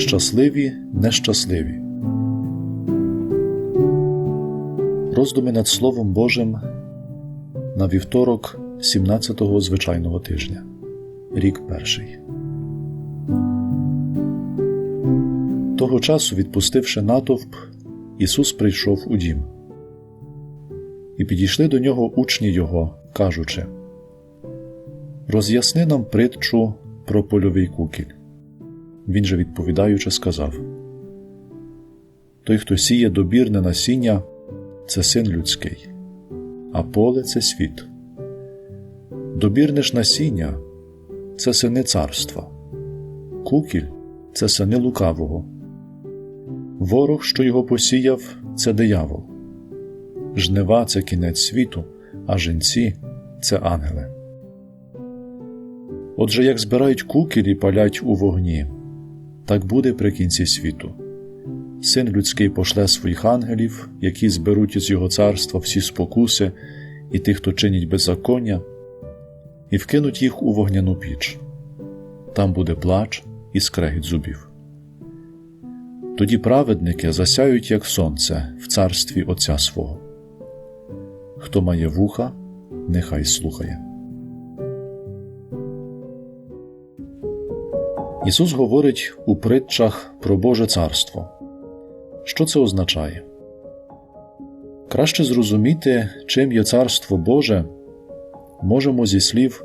Щасливі, нещасливі. Роздуми над Словом Божим на вівторок 17-го звичайного тижня. Рік перший. Того часу, відпустивши натовп, Ісус прийшов у дім. І підійшли до нього учні Його, кажучи Роз'ясни нам притчу про польовий кукіль. Він же відповідаючи, сказав Той, хто сіє добірне насіння, це син людський, а поле це світ. Добірне ж насіння це сини царства, кукіль це сини лукавого. Ворог, що його посіяв, це диявол. Жнива це кінець світу, а жінці це ангели. Отже, як збирають кукіль і палять у вогні, так буде при кінці світу. Син людський пошле своїх ангелів, які зберуть із його царства всі спокуси і тих, хто чинить беззаконня, і вкинуть їх у вогняну піч. Там буде плач і скрегіт зубів. Тоді праведники засяють, як сонце, в царстві Отця свого. Хто має вуха, нехай слухає. Ісус говорить у притчах про Боже Царство. Що це означає? Краще зрозуміти, чим є Царство Боже, можемо зі слів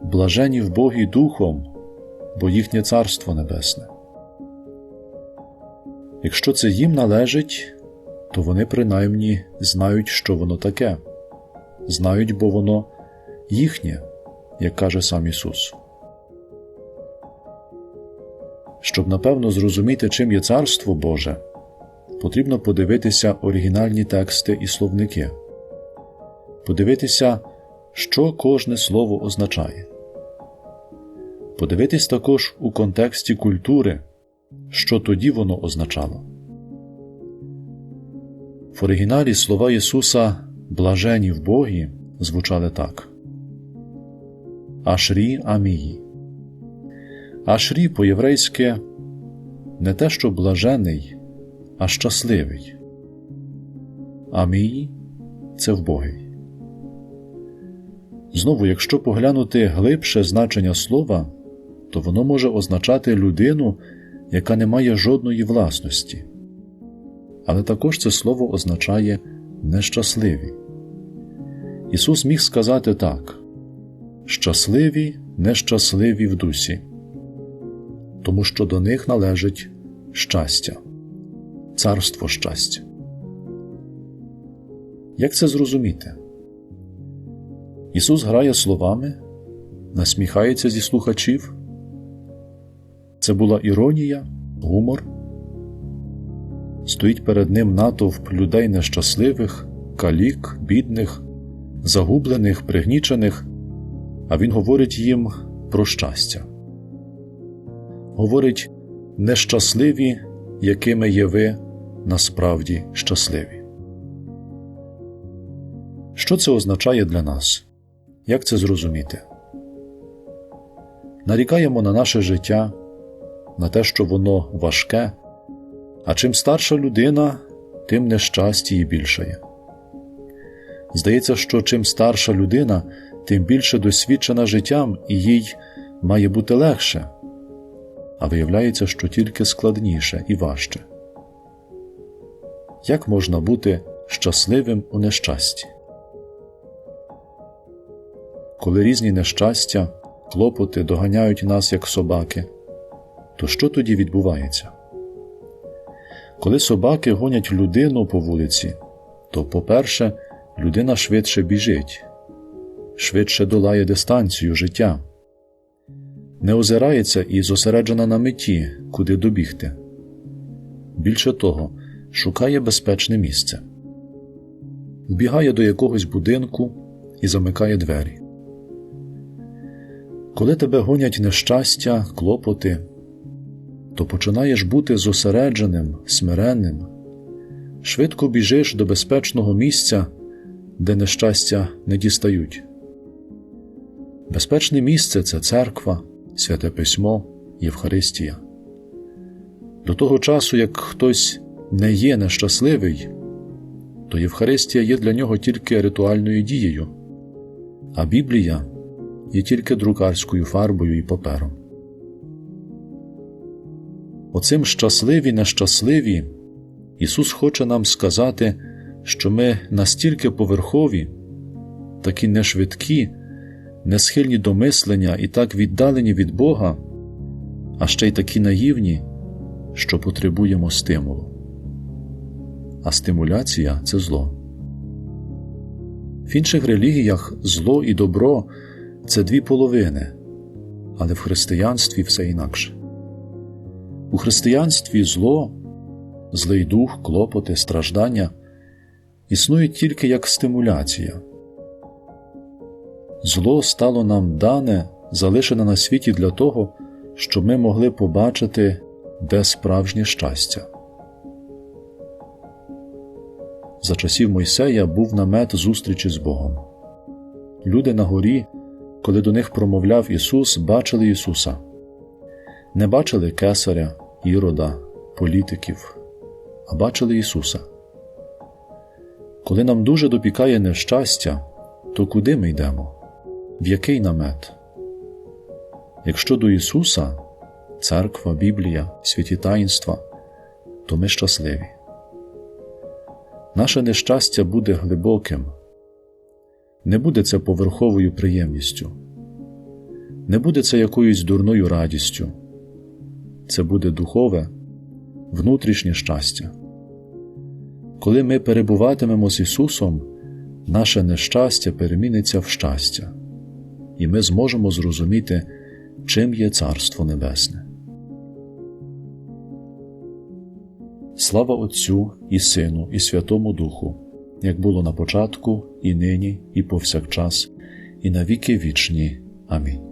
блажені в Богі Духом, бо їхнє Царство Небесне. Якщо це їм належить, то вони принаймні знають, що воно таке, знають, бо воно їхнє, як каже сам Ісус. Щоб напевно зрозуміти, чим є Царство Боже, потрібно подивитися оригінальні тексти і словники, подивитися, що кожне слово означає, подивитись також у контексті культури, що тоді воно означало. В оригіналі слова Ісуса блажені в Богі звучали так Ашрі Амії. Ашрі по-єврейськи не те, що блажений, а щасливий. Амії це вбогий. Знову, якщо поглянути глибше значення слова, то воно може означати людину, яка не має жодної власності. Але також це слово означає нещасливі. Ісус міг сказати так: щасливі, нещасливі в дусі тому що до них належить щастя, царство щастя. Як це зрозуміти? Ісус грає словами, насміхається зі слухачів. Це була іронія, гумор. Стоїть перед ним натовп людей нещасливих, калік, бідних, загублених, пригнічених, а Він говорить їм про щастя говорить нещасливі, якими є ви насправді щасливі. Що це означає для нас? Як це зрозуміти? Нарікаємо на наше життя, на те, що воно важке, а чим старша людина, тим нещастя її більшає. Здається, що чим старша людина, тим більше досвідчена життям і їй має бути легше, а виявляється, що тільки складніше і важче. Як можна бути щасливим у нещасті? Коли різні нещастя, клопоти доганяють нас як собаки, то що тоді відбувається? Коли собаки гонять людину по вулиці, то, по-перше, людина швидше біжить, швидше долає дистанцію життя не озирається і зосереджена на меті, куди добігти. Більше того, шукає безпечне місце, вбігає до якогось будинку і замикає двері. Коли тебе гонять нещастя, клопоти, то починаєш бути зосередженим, смиренним, швидко біжиш до безпечного місця, де нещастя не дістають. Безпечне місце це церква, Святе Письмо, Євхаристія. До того часу, як хтось не є нещасливий, то Євхаристія є для нього тільки ритуальною дією, а Біблія є тільки друкарською фарбою і папером. Оцим щасливі нещасливі Ісус хоче нам сказати, що ми настільки поверхові, такі нешвидкі, не схильні до мислення і так віддалені від Бога, а ще й такі наївні, що потребуємо стимулу. А стимуляція це зло. В інших релігіях зло і добро це дві половини, але в християнстві все інакше. У християнстві зло, злий дух, клопоти, страждання існують тільки як стимуляція. Зло стало нам дане, залишене на світі для того, щоб ми могли побачити, де справжнє щастя. За часів Мойсея був намет зустрічі з Богом. Люди на горі, коли до них промовляв Ісус, бачили Ісуса, не бачили кесаря, ірода, політиків, а бачили Ісуса. Коли нам дуже допікає нещастя, то куди ми йдемо? В який намет? Якщо до Ісуса, церква, Біблія, святі таїнства, то ми щасливі. Наше нещастя буде глибоким, не буде це поверховою приємністю, не буде це якоюсь дурною радістю, це буде духове, внутрішнє щастя. Коли ми перебуватимемо з Ісусом, наше нещастя переміниться в щастя, і ми зможемо зрозуміти, чим є Царство Небесне. Слава Отцю і Сину, і Святому Духу, як було на початку, і нині, і повсякчас, і на віки вічні. Амінь.